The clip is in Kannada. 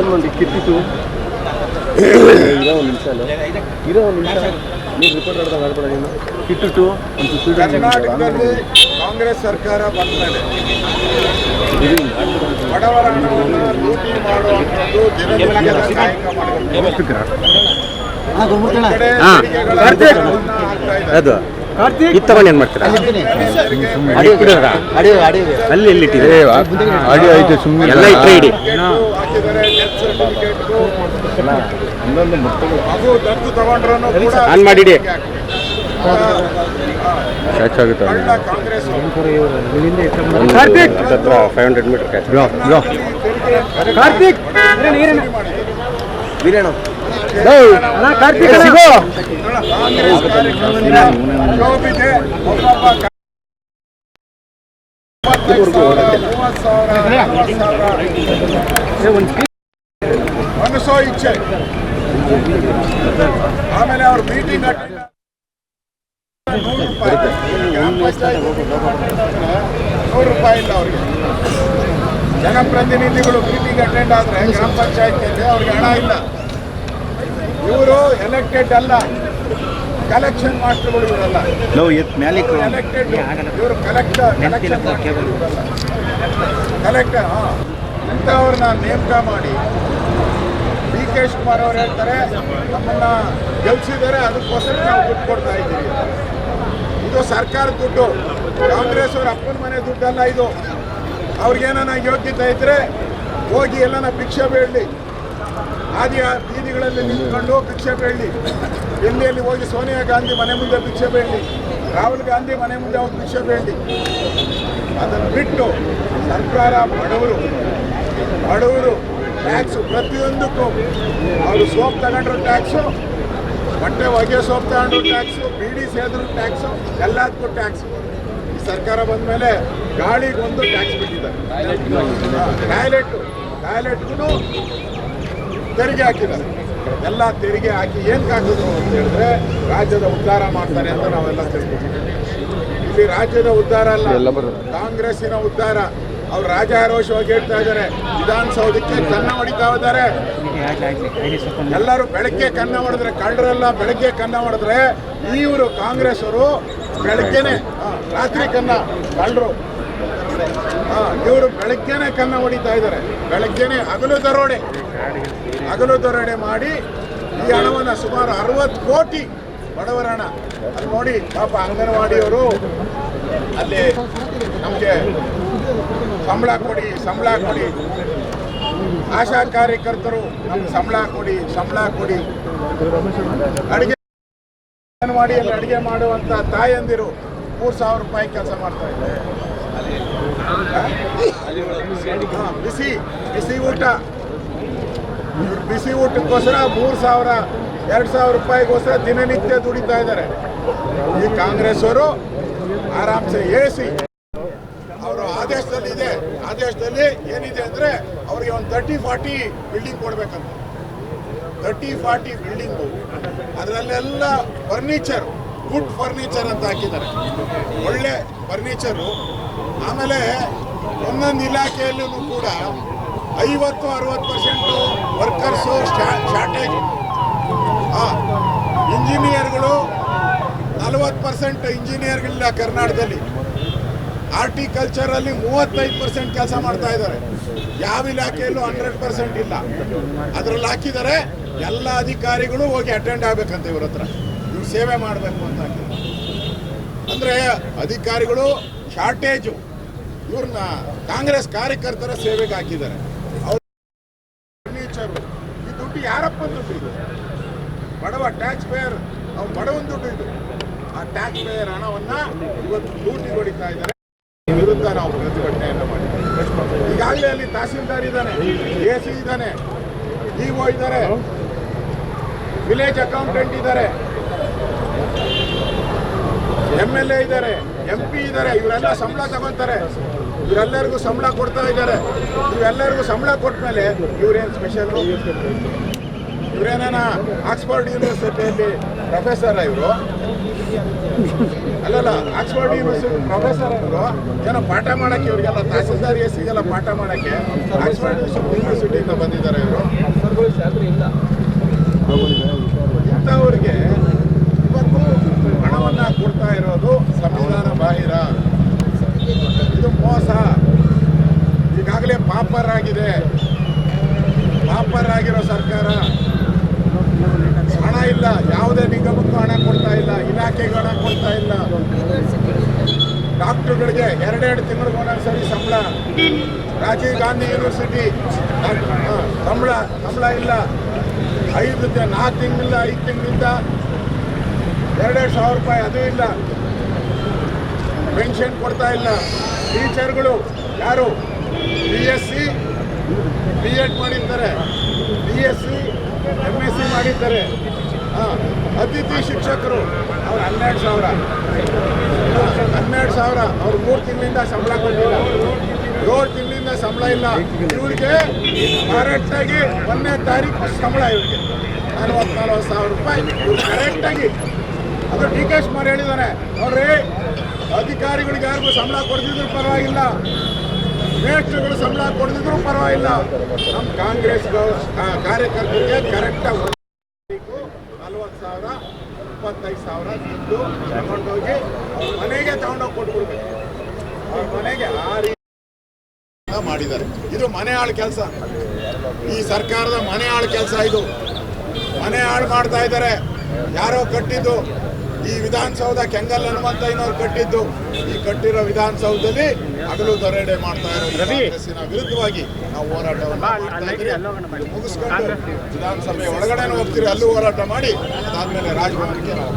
ಮಾಡಿ ಕಿತ್ತಿತ್ತು ಇರೋ ಒಂದು ನಿಮಿಷ ಅಲ್ಲ. ಇರೋ ಒಂದು ನಿಮಿಷ ನೀವು ರಿಪೋರ್ಟ್ ನೀನು ಒಂದು ಸುತ್ತಿಟ್ಟು ಕಾಂಗ್ರೆಸ್ ಸರ್ಕಾರ ಬರ್ತದೆ ಬಡವರ ಹಣವನ್ನು ಲೂಟಿ ಮಾಡುವಂಥದ್ದು ಮಾಡಬೇಕು ಅದು. ಇದು ತಗೊಂಡು ಏನು ಮಾಡ್ತೀರಾ? ಅಲ್ಲಿ ಆಡಿಯೋ ಐತೆ ಸುಮ್ಮನೆ ಎಲ್ಲ ಇಟ್ಟರೆ ಇಡಿ. ಆನ್ ಮಾಡಿಡಿ. ಕ್ಯಾಚ್ ಆಗುತ್ತೆ? ಹತ್ರ five hundred metre catch Karthik! ವೀರೇಣ Karthik ಸಿಗೋ. ಕಾಂಗ್ರೆಸ್ ಮನಸ್ಸೋ ಇಚ್ಛೆ. ಆಮೇಲೆ ಅವ್ರ ಮೀಟಿಂಗ್ ಅಟೆಂಡ್ ನೂರು ರೂಪಾಯಿ ಗ್ರಾಮ ನೂರು ರೂಪಾಯಿ ಇಲ್ಲ ಅವ್ರಿಗೆ. ಜನಪ್ರತಿನಿಧಿಗಳು ಮೀಟಿಂಗ್ ಅಟೆಂಡ್ ಆದ್ರೆ ಗ್ರಾಮ ಪಂಚಾಯತಿಯಲ್ಲಿ ಅವ್ರಿಗೆ ಹಣ ಇಲ್ಲ. ಇವರು ಎಲೆಕ್ಟೆಡ್ ಅಲ್ಲ. ಕಲೆಕ್ಷನ್ ಮಾಸ್ಟರ್ಗಳು ಇವರಲ್ಲ. ಎಲೆಕ್ಟೆಡ್ ಇವರು ಕಲೆಕ್ಟರ್ ಕಲೆಕ್ಷನ್ ಕಲೆಕ್ಟರ್ ಹಾಂ. ಇಂಥವ್ರನ್ನ ನೇಮಕ ಮಾಡಿ ಡಿ ಕೆ ಶಿವಕುಮಾರ್ ಅವ್ರು ಹೇಳ್ತಾರೆ, ನಮ್ಮನ್ನ ಗೆಲ್ಸಿದ್ದಾರೆ, ಅದಕ್ಕೋಸ್ಕರ ನಾವು ದುಡ್ಡು ಕೊಡ್ತಾ ಇದ್ದೀವಿ. ಇದು ಸರ್ಕಾರದ ದುಡ್ಡು. ಕಾಂಗ್ರೆಸ್ ಅವ್ರ ಅಪ್ಪನ ಮನೆ ದುಡ್ಡಲ್ಲ ಇದು. ಅವ್ರಿಗೇನ ಯೋಗ್ಯತೆ ಇದ್ರೆ ಹೋಗಿ ಎಲ್ಲನ ಭಿಕ್ಷೆ ಬೇಡಲಿ ಆದಿ ಬೀದಿಗಳಲ್ಲಿ ನಿಂತ್ಕೊಂಡು ಭಿಕ್ಷೆ ಬೇಡಲಿ ಎಲ್ಲಿಯಲ್ಲಿ ಹೋಗಿ ಸೋನಿಯಾ ಗಾಂಧಿ ಮನೆ ಮುಂದೆ ಭಿಕ್ಷೆ ಬೇಡಲಿ ರಾಹುಲ್ ಗಾಂಧಿ ಮನೆ ಮುಂದೆ ಹೋಗಿ ಭಿಕ್ಷೆ ಬೇಡಲಿ ಅದನ್ನು ಬಿಟ್ಟು ಸರ್ಕಾರ ಬಡವರು ಬಡವರು ಟ್ಯಾಕ್ಸು ಪ್ರತಿಯೊಂದಕ್ಕೂ. ಅವರು ಸೋಪ್ ತಗೊಂಡ್ರು ಟ್ಯಾಕ್ಸು ಬಟ್ಟೆ ಹೊಗೆ ಸೋಪ್ ತಗೊಂಡ್ರು ಟ್ಯಾಕ್ಸು ಬೀಡಿ ಸೇದ್ರು ಟ್ಯಾಕ್ಸು ಎಲ್ಲದಕ್ಕೂ ಟ್ಯಾಕ್ಸ್. ಈ ಸರ್ಕಾರ ಬಂದ ಮೇಲೆ ಗಾಳಿಗೊಂದು ಟ್ಯಾಕ್ಸ್ ಬಿಟ್ಟಿದ್ದಾರೆ. ಟಾಯ್ಲೆಟ್ ಟಾಯ್ಲೆಟ್ಗೂ ತೆರಿಗೆ ಹಾಕಿದ್ದಾರೆ. ಎಲ್ಲ ತೆರಿಗೆ ಹಾಕಿ ಏನಕ್ಕೆ ಹಾಕಿದ್ರು ಅಂತ ಹೇಳಿದ್ರೆ ರಾಜ್ಯದ ಉದ್ಧಾರ ಮಾಡ್ತಾರೆ ಅಂತ ನಾವೆಲ್ಲ ತಿಳ್ಕೊತೀವಿ. ಇಲ್ಲಿ ರಾಜ್ಯದ ಉದ್ಧಾರ ಅಲ್ಲ. ಕಾಂಗ್ರೆಸ್ಸಿನ ಉದ್ಧಾರ. ಅವ್ರು ರಾಜಾರೋಷವಾಗಿ ಹೇಳ್ತಾ ಇದ್ದಾರೆ, ವಿಧಾನಸೌಧಕ್ಕೆ ಕನ್ನ ಹೊಡಿತಾ ಇದ್ದಾರೆ. ಎಲ್ಲರೂ ಬೆಳಗ್ಗೆ ಕನ್ನ ಹೊಡೆದ್ರೆ ಕಳ್ಳರೆಲ್ಲ, ಬೆಳಗ್ಗೆ ಕನ್ನ ಹೊಡೆದ್ರೆ ಇವರು ಕಾಂಗ್ರೆಸ್ ಅವರು ಬೆಳಗ್ಗೆನೆ ರಾತ್ರಿ ಕನ್ನ, ಕಳ್ಳರು. ಇವರು ಬೆಳಗ್ಗೆನೆ ಕನ್ನ ಹೊಡಿತಾ ಇದ್ದಾರೆ. ಬೆಳಗ್ಗೆನೆ ಹಗಲು ದರೋಡೆ ಹಗಲು ದರೋಡೆ ಮಾಡಿ ಈ ಹಣವನ್ನು ಸುಮಾರು ಅರವತ್ತು ಕೋಟಿ ಬಡವರ ಹಣ ಅಲ್ಲಿ ನೋಡಿ ಪಾಪ ಅಂಗನವಾಡಿಯವರು, ಅಲ್ಲಿ ನಮಗೆ ಸಂಬಳ ಕೊಡಿ ಸಂಬಳ ಕೊಡಿ. ಆಶಾ ಕಾರ್ಯಕರ್ತರು ನಮ್ಗೆ ಸಂಬಳ ಕೊಡಿ ಸಂಬಳ ಕೊಡಿ. ಅಡಿಗೆ ಅಂಗನವಾಡಿಯಲ್ಲಿ ಅಡಿಗೆ ಮಾಡುವಂತ ತಾಯಂದಿರು ಮೂರು ಸಾವಿರ ರೂಪಾಯಿ ಕೆಲಸ ಮಾಡ್ತಾ ಇದ್ದಾರೆ. ಬಿಸಿ ಬಿಸಿ ಊಟ. ಬಿಸಿ ಊಟಕ್ಕೋಸ್ಕರ ಮೂರು ಸಾವಿರ, ಎರಡು ಸಾವಿರ ರೂಪಾಯಿಗೋಸ್ಕರ ದಿನನಿತ್ಯ ದುಡಿತಾ ಇದ್ದಾರೆ. ಈ ಕಾಂಗ್ರೆಸ್ ಅವರು ಆರಾಮ್ಸೆ ಎ ಸಿ ಅವರು ಆದೇಶದಲ್ಲಿ ಇದೆ. ಆದೇಶದಲ್ಲಿ ಏನಿದೆ ಅಂದ್ರೆ ಅವರಿಗೆ ಒಂದು ತರ್ಟಿ ಫಾರ್ಟಿ ಬಿಲ್ಡಿಂಗ್ ಕೊಡ್ಬೇಕಂತ. ತರ್ಟಿ ಫಾರ್ಟಿ ಬಿಲ್ಡಿಂಗು ಅದರಲ್ಲೆಲ್ಲ ಫರ್ನಿಚರ್ ಗುಡ್ ಫರ್ನಿಚರ್ ಅಂತ ಹಾಕಿದ್ದಾರೆ. ಒಳ್ಳೆ ಫರ್ನಿಚರು ಆಮೇಲೆ ಒಂದೊಂದು ಇಲಾಖೆಯಲ್ಲೂ ಕೂಡ ಐವತ್ತು, ಅರವತ್ತು ಪರ್ಸೆಂಟು ವರ್ಕರ್ಸು ಶಾರ್ಟೇಜ್ ಇಂಜಿನಿಯರ್ಗಳು ನಲವತ್ತು ಪರ್ಸೆಂಟ್ ಇಂಜಿನಿಯರ್ಗಳಿಲ್ಲ ಕರ್ನಾಟಕದಲ್ಲಿ. ಆರ್ಟಿಕಲ್ಚರಲ್ಲಿ ಮೂವತ್ತೈದು ಪರ್ಸೆಂಟ್ ಕೆಲಸ ಮಾಡ್ತಾ ಇದ್ದಾರೆ. ಯಾವ ಇಲಾಖೆಯಲ್ಲೂ ಹಂಡ್ರೆಡ್ ಪರ್ಸೆಂಟ್ ಇಲ್ಲ. ಅದರಲ್ಲಿ ಹಾಕಿದ್ದಾರೆ, ಎಲ್ಲ ಅಧಿಕಾರಿಗಳು ಹೋಗಿ ಅಟೆಂಡ್ ಆಗ್ಬೇಕಂತ ಇವ್ರ ಹತ್ರ. ಇವ್ರು ಸೇವೆ ಮಾಡಬೇಕು ಅಂತ ಅಂದ್ರೆ ಅಂದರೆ ಅಧಿಕಾರಿಗಳು ಶಾರ್ಟೇಜು ಇವ್ರನ್ನ ಕಾಂಗ್ರೆಸ್ ಕಾರ್ಯಕರ್ತರ ಸೇವೆಗೆ ಹಾಕಿದ್ದಾರೆ. ಅವ್ರು ಈ ದುಡ್ಡು ಯಾರಪ್ಪ ದುಡ್ಡು ಇದು? ಬಡವ ಟ್ಯಾಕ್ಸ್ ಪೇಯರ್ ಅವ್ರು ಬಡವನ ದುಡ್ಡು ಇದು. ಆ ಟ್ಯಾಕ್ಸ್ ಪೇಯರ್ ಹಣವನ್ನ ಇವತ್ತು ಲೂಟಿ ಹೊಡಿತಾ ಇದ್ದಾರೆ. ವಿರುದ್ಧ ನಾವು ಪ್ರತಿಭಟನೆಯನ್ನು ಮಾಡಿದ್ದೇವೆ. ಈಗಾಗಲೇ ಅಲ್ಲಿ ತಹಸೀಲ್ದಾರ್ ಇದ್ದಾನೆ ಎ ಸಿ ಇದ್ದಾನೆ ಇಒ ಇದ್ದಾರೆ ವಿಲೇಜ್ ಅಕೌಂಟೆಂಟ್ ಇದ್ದಾರೆ ಎಂ ಎಲ್ ಎ ಇದ್ದಾರೆ ಎಂ ಪಿ ಇದ್ದಾರೆ, ಇವರೆಲ್ಲ ಸಂಬಳ ತಗೊಂತಾರೆ ಇವರೆಲ್ಲರಿಗೂ ಸಂಬಳ ಕೊಡ್ತಾ ಇದ್ದಾರೆ. ಇವೆಲ್ಲರಿಗೂ ಸಂಬಳ ಕೊಟ್ಟ ಮೇಲೆ ಇವ್ರೇನು ಸ್ಪೆಷಲ್ ಇವರೇನ ಆಕ್ಸ್ಫರ್ಡ್ ಯೂನಿವರ್ಸಿಟಿಯಲ್ಲಿ ಪ್ರೊಫೆಸರ್ ಇವರು? ಅಲ್ಲಲ್ಲ, ಆಕ್ಸ್ಫರ್ಡ್ ಯೂನಿವರ್ಸಿಟಿ ಪ್ರೊಫೆಸರ್ ಅವರು ಜನ ಪಾಠ ಮಾಡೋಕ್ಕೆ ಇವರಿಗೆಲ್ಲ ತಹಸೀಲ್ದಾರಿಗೆ ಸಿಗಲ್ಲ ಪಾಠ ಮಾಡೋಕ್ಕೆ ಆಕ್ಸ್ಫರ್ಡ್ ಯೂನಿವರ್ಸಿಟಿಯಿಂದ ಬಂದಿದ್ದಾರೆ ಇವರು. ಇಂಥವ್ರಿಗೆ ಇವತ್ತು ಹಣವನ್ನು ಕೊಡ್ತಾ ಇರೋದು ಸಂವಿಧಾನ ಬಾಹಿರ. ಇದು ಮೋಸ. ಈಗಾಗಲೇ ಪಾಪರ್ ಆಗಿದೆ ಪಾಪರ್ ಆಗಿರೋ ಸರ್ಕಾರ. ಇಲ್ಲ, ಯಾವುದೇ ನಿಗಮಕ್ಕೂ ಹಣ ಕೊಡ್ತಾ ಇಲ್ಲ, ಇಲಾಖೆಗೆ ಹಣ ಕೊಡ್ತಾ ಇಲ್ಲ. ಡಾಕ್ಟರ್ಗಳಿಗೆ ಎರಡೆರಡು ತಿಂಗಳಿಗೆ ಒಂದೊಂದ್ಸರಿ ಸಂಬಳ. ರಾಜೀವ್ ಗಾಂಧಿ ಯೂನಿವರ್ಸಿಟಿ ಸಂಬಳ ಸಂಬಳ ಇಲ್ಲ. ಐದು ನಾಲ್ಕು ತಿಂಗಳಿಂದ, ಐದು ತಿಂಗಳಿಂದ ಎರಡೆರಡು ಸಾವಿರ ರೂಪಾಯಿ ಅದು ಇಲ್ಲ. ಪೆನ್ಷನ್ ಕೊಡ್ತಾ ಇಲ್ಲ. ಟೀಚರ್ಗಳು ಯಾರು? B S C, B Ed ಮಾಡಿರ್ತಾರೆ. B S C M S C ಮಾಡಿದ್ದಾರೆ. ಅತಿಥಿ ಶಿಕ್ಷಕರು. ಅವ್ರು ಹನ್ನೆರಡು ಸಾವಿರ. ಹನ್ನೆರಡು ಸಾವಿರ. ಅವ್ರು ಮೂರು ತಿಂಗಳಿಂದ ಸಂಬಳ ಕೊಟ್ಟಿಲ್ಲ. ಏಳು ತಿಂಗಳಿಂದ ಸಂಬಳ ಇಲ್ಲ. ಇವ್ರಿಗೆ ಕರೆಕ್ಟಾಗಿ ಒಂದನೇ ತಾರೀಕು ಸಂಬಳ ಇವರಿಗೆ. ನಲ್ವತ್ತು ನಲ್ವತ್ತು ಸಾವಿರ ರೂಪಾಯಿ ಇವ್ರು ಕರೆಕ್ಟಾಗಿ. ಅದು ಡಿ ಕೆ ಶಿವಕುಮಾರ್ ಹೇಳಿದ್ದಾರೆ ನೋಡ್ರಿ, ಅಧಿಕಾರಿಗಳಿಗೆ ಯಾರಿಗೂ ಸಂಬಳ ಕೊಡ್ತಿದ್ರು ಪರವಾಗಿಲ್ಲ. ಮೇಷ್ಟ್ರುಗಳು ಸಂಬಳ ಕೊಡದಿದ್ರು ಪರವಾಗಿಲ್ಲ. ನಮ್ಮ ಕಾಂಗ್ರೆಸ್ ಕಾರ್ಯಕರ್ತರಿಗೆ ಕರೆಕ್ಟಾಗಿ ನಲ್ವತ್ತು ಸಾವಿರ, ಇಪ್ಪತ್ತೈದು ಸಾವಿರ ದುಡ್ಡು ತಗೊಂಡೋಗಿ ಮನೆಗೆ ತಗೊಂಡೋಗಿ ಕೊಟ್ಬಿಡ್ಬೇಕು. ಅವ್ರ ಮನೆಗೆ ಆ ರೀತಿ ಮಾಡಿದ್ದಾರೆ. ಇದು ಮನೆ ಆಳು ಕೆಲಸ. ಈ ಸರ್ಕಾರದ ಮನೆ ಆಳು ಕೆಲಸ ಇದು. ಮನೆ ಹಾಳು ಮಾಡ್ತಾ ಇದ್ದಾರೆ. ಯಾರೋ ಕಟ್ಟಿದ್ದು ಈ ವಿಧಾನಸೌಧ ಕೆಂಗಲ್ ಹನುಮಂತಯ್ಯನವ್ರು ಕಟ್ಟಿದ್ದು. ಈ ಕಟ್ಟಿರೋ ವಿಧಾನಸೌಧದಲ್ಲಿ ಹಗಲು ದರೋಡೆ ಮಾಡ್ತಾ ಇರೋ ವಿರುದ್ಧವಾಗಿ ನಾವು ಹೋರಾಟವನ್ನು ಮುಗಿಸ್ಕೊಂಡು ವಿಧಾನಸಭೆ ಒಳಗಡೆ ಹೋಗ್ತೀರಿ ಅಲ್ಲೂ ಹೋರಾಟ ಮಾಡಿ ಅದಾದ್ಮೇಲೆ ರಾಜಭವನಕ್ಕೆ ನಾವು